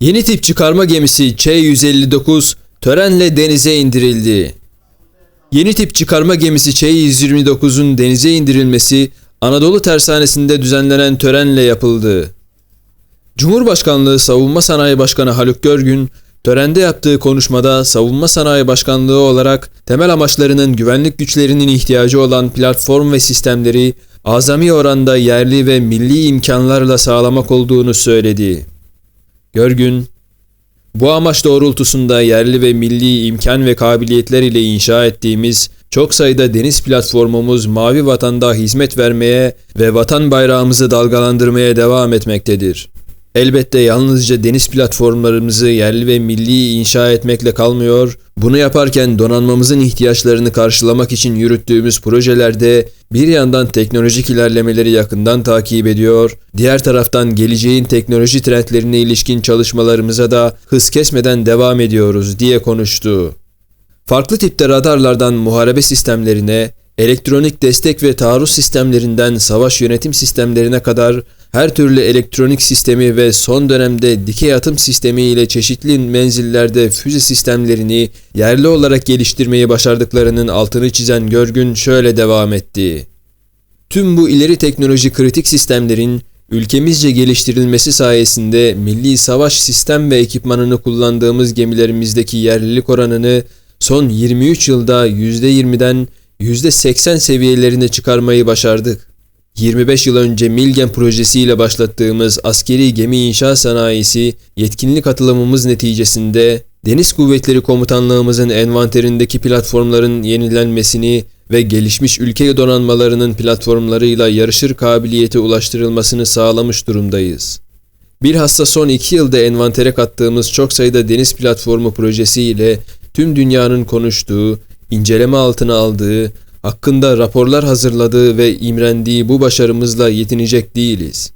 Yeni tip çıkarma gemisi Ç-159 törenle denize indirildi. Yeni tip çıkarma gemisi Ç-129'un denize indirilmesi Anadolu Tersanesi'nde düzenlenen törenle yapıldı. Cumhurbaşkanlığı Savunma Sanayi Başkanı Haluk Görgün, törende yaptığı konuşmada Savunma Sanayi Başkanlığı olarak temel amaçlarının güvenlik güçlerinin ihtiyacı olan platform ve sistemleri azami oranda yerli ve milli imkanlarla sağlamak olduğunu söyledi. Görgün, bu amaç doğrultusunda yerli ve milli imkan ve kabiliyetler ile inşa ettiğimiz çok sayıda deniz platformumuz Mavi Vatan'da hizmet vermeye ve vatan bayrağımızı dalgalandırmaya devam etmektedir. Elbette yalnızca deniz platformlarımızı yerli ve milli inşa etmekle kalmıyor, bunu yaparken donanmamızın ihtiyaçlarını karşılamak için yürüttüğümüz projelerde bir yandan teknolojik ilerlemeleri yakından takip ediyor, diğer taraftan geleceğin teknoloji trendlerine ilişkin çalışmalarımıza da hız kesmeden devam ediyoruz diye konuştu. Farklı tipte radarlardan muharebe sistemlerine, elektronik destek ve taarruz sistemlerinden savaş yönetim sistemlerine kadar her türlü elektronik sistemi ve son dönemde dikey atım sistemi ile çeşitli menzillerde füze sistemlerini yerli olarak geliştirmeyi başardıklarının altını çizen Görgün şöyle devam etti. Tüm bu ileri teknoloji kritik sistemlerin ülkemizce geliştirilmesi sayesinde milli savaş sistem ve ekipmanını kullandığımız gemilerimizdeki yerlilik oranını son 23 yılda %20'den %80 seviyelerine çıkarmayı başardık. 25 yıl önce Milgen projesiyle başlattığımız askeri gemi inşa sanayisi yetkinlik atılımımız neticesinde Deniz Kuvvetleri Komutanlığımızın envanterindeki platformların yenilenmesini ve gelişmiş ülke donanmalarının platformlarıyla yarışır kabiliyete ulaştırılmasını sağlamış durumdayız. Bilhassa son iki yılda envantere kattığımız çok sayıda deniz platformu projesiyle tüm dünyanın konuştuğu, inceleme altına aldığı, hakkında raporlar hazırladığı ve imrendiği bu başarımızla yetinecek değiliz.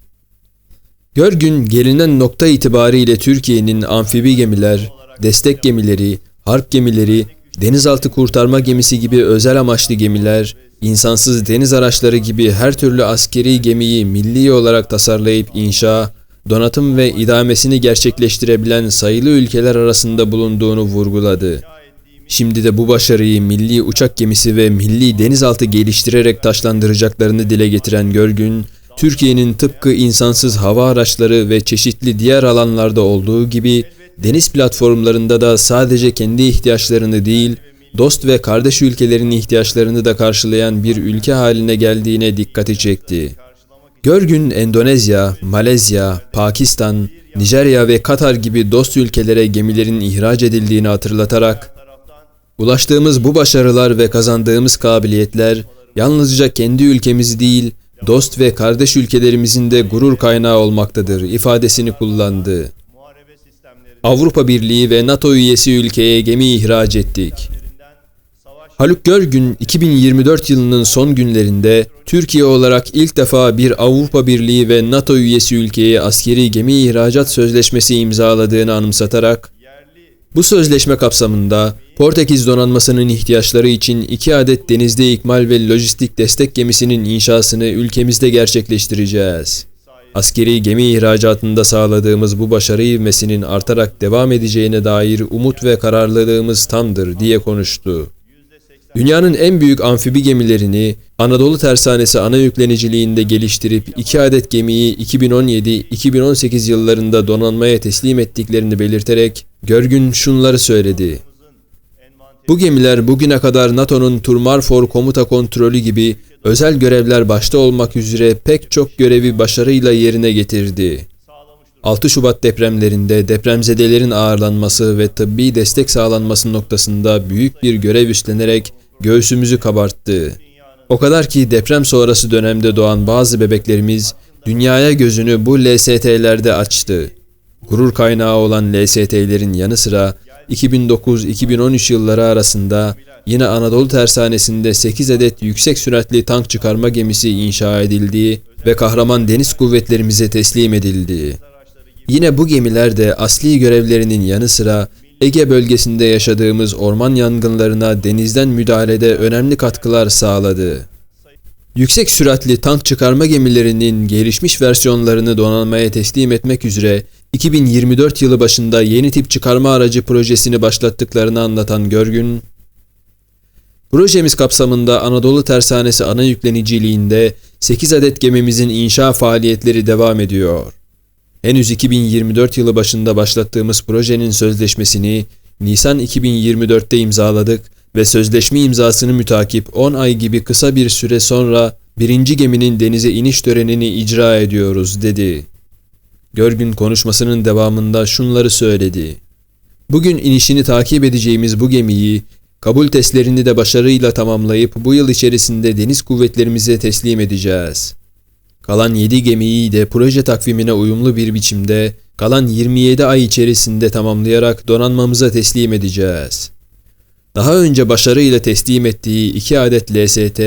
Görgün gelinen nokta itibariyle Türkiye'nin amfibi gemiler, destek gemileri, harp gemileri, denizaltı kurtarma gemisi gibi özel amaçlı gemiler, insansız deniz araçları gibi her türlü askeri gemiyi milli olarak tasarlayıp inşa, donatım ve idamesini gerçekleştirebilen sayılı ülkeler arasında bulunduğunu vurguladı. Şimdi de bu başarıyı milli uçak gemisi ve milli denizaltı geliştirerek taşlandıracaklarını dile getiren Görgün, Türkiye'nin tıpkı insansız hava araçları ve çeşitli diğer alanlarda olduğu gibi deniz platformlarında da sadece kendi ihtiyaçlarını değil, dost ve kardeş ülkelerin ihtiyaçlarını da karşılayan bir ülke haline geldiğine dikkati çekti. Görgün Endonezya, Malezya, Pakistan, Nijerya ve Katar gibi dost ülkelere gemilerin ihraç edildiğini hatırlatarak Ulaştığımız bu başarılar ve kazandığımız kabiliyetler yalnızca kendi ülkemiz değil, dost ve kardeş ülkelerimizin de gurur kaynağı olmaktadır ifadesini kullandı. Avrupa Birliği ve NATO üyesi ülkeye gemi ihraç ettik. Haluk Görgün 2024 yılının son günlerinde Türkiye olarak ilk defa bir Avrupa Birliği ve NATO üyesi ülkeye askeri gemi ihracat sözleşmesi imzaladığını anımsatarak bu sözleşme kapsamında Portekiz donanmasının ihtiyaçları için iki adet denizde ikmal ve lojistik destek gemisinin inşasını ülkemizde gerçekleştireceğiz. Askeri gemi ihracatında sağladığımız bu başarı ivmesinin artarak devam edeceğine dair umut ve kararlılığımız tamdır diye konuştu. Dünyanın en büyük amfibi gemilerini Anadolu Tersanesi ana yükleniciliğinde geliştirip iki adet gemiyi 2017-2018 yıllarında donanmaya teslim ettiklerini belirterek Görgün şunları söyledi. Bu gemiler bugüne kadar NATO'nun Turmarfor komuta kontrolü gibi özel görevler başta olmak üzere pek çok görevi başarıyla yerine getirdi. 6 Şubat depremlerinde depremzedelerin ağırlanması ve tıbbi destek sağlanması noktasında büyük bir görev üstlenerek göğsümüzü kabarttı. O kadar ki deprem sonrası dönemde doğan bazı bebeklerimiz dünyaya gözünü bu LST'lerde açtı. Gurur kaynağı olan LST'lerin yanı sıra 2009-2013 yılları arasında yine Anadolu Tersanesi'nde 8 adet yüksek süratli tank çıkarma gemisi inşa edildi ve kahraman deniz kuvvetlerimize teslim edildi. Yine bu gemiler de asli görevlerinin yanı sıra Ege bölgesinde yaşadığımız orman yangınlarına denizden müdahalede önemli katkılar sağladı. Yüksek süratli tank çıkarma gemilerinin gelişmiş versiyonlarını donanmaya teslim etmek üzere 2024 yılı başında yeni tip çıkarma aracı projesini başlattıklarını anlatan Görgün, Projemiz kapsamında Anadolu Tersanesi ana yükleniciliğinde 8 adet gemimizin inşa faaliyetleri devam ediyor. Henüz 2024 yılı başında başlattığımız projenin sözleşmesini Nisan 2024'te imzaladık ve sözleşme imzasını mütakip 10 ay gibi kısa bir süre sonra birinci geminin denize iniş törenini icra ediyoruz dedi. Görgün konuşmasının devamında şunları söyledi. Bugün inişini takip edeceğimiz bu gemiyi kabul testlerini de başarıyla tamamlayıp bu yıl içerisinde deniz kuvvetlerimize teslim edeceğiz. Kalan 7 gemiyi de proje takvimine uyumlu bir biçimde kalan 27 ay içerisinde tamamlayarak donanmamıza teslim edeceğiz. Daha önce başarıyla teslim ettiği 2 adet LST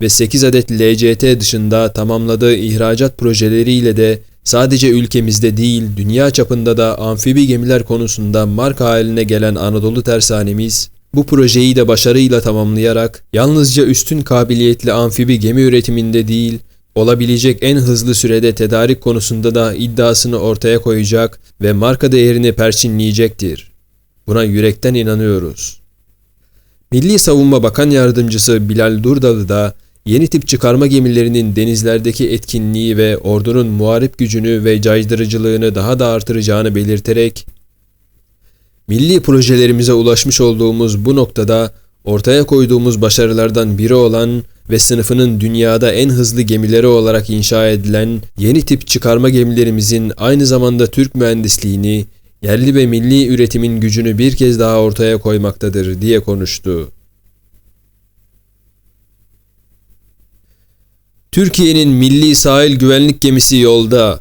ve 8 adet LCT dışında tamamladığı ihracat projeleriyle de sadece ülkemizde değil dünya çapında da amfibi gemiler konusunda marka haline gelen Anadolu Tersanemiz bu projeyi de başarıyla tamamlayarak yalnızca üstün kabiliyetli amfibi gemi üretiminde değil, olabilecek en hızlı sürede tedarik konusunda da iddiasını ortaya koyacak ve marka değerini perçinleyecektir. Buna yürekten inanıyoruz. Milli Savunma Bakan Yardımcısı Bilal Durdalı da yeni tip çıkarma gemilerinin denizlerdeki etkinliği ve ordunun muharip gücünü ve caydırıcılığını daha da artıracağını belirterek Milli projelerimize ulaşmış olduğumuz bu noktada ortaya koyduğumuz başarılardan biri olan ve sınıfının dünyada en hızlı gemileri olarak inşa edilen yeni tip çıkarma gemilerimizin aynı zamanda Türk mühendisliğini, yerli ve milli üretimin gücünü bir kez daha ortaya koymaktadır diye konuştu. Türkiye'nin milli sahil güvenlik gemisi yolda.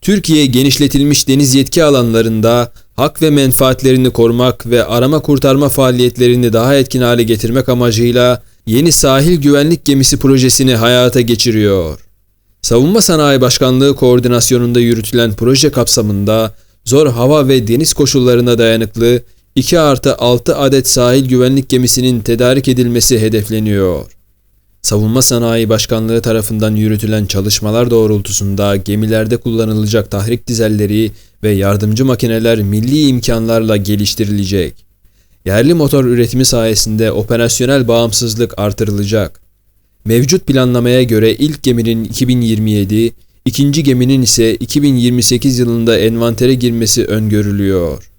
Türkiye genişletilmiş deniz yetki alanlarında hak ve menfaatlerini korumak ve arama kurtarma faaliyetlerini daha etkin hale getirmek amacıyla yeni sahil güvenlik gemisi projesini hayata geçiriyor. Savunma Sanayi Başkanlığı koordinasyonunda yürütülen proje kapsamında zor hava ve deniz koşullarına dayanıklı 2 artı 6 adet sahil güvenlik gemisinin tedarik edilmesi hedefleniyor. Savunma Sanayi Başkanlığı tarafından yürütülen çalışmalar doğrultusunda gemilerde kullanılacak tahrik dizelleri ve yardımcı makineler milli imkanlarla geliştirilecek. Yerli motor üretimi sayesinde operasyonel bağımsızlık artırılacak. Mevcut planlamaya göre ilk geminin 2027, ikinci geminin ise 2028 yılında envantere girmesi öngörülüyor.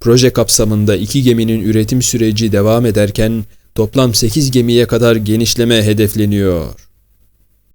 Proje kapsamında iki geminin üretim süreci devam ederken toplam 8 gemiye kadar genişleme hedefleniyor.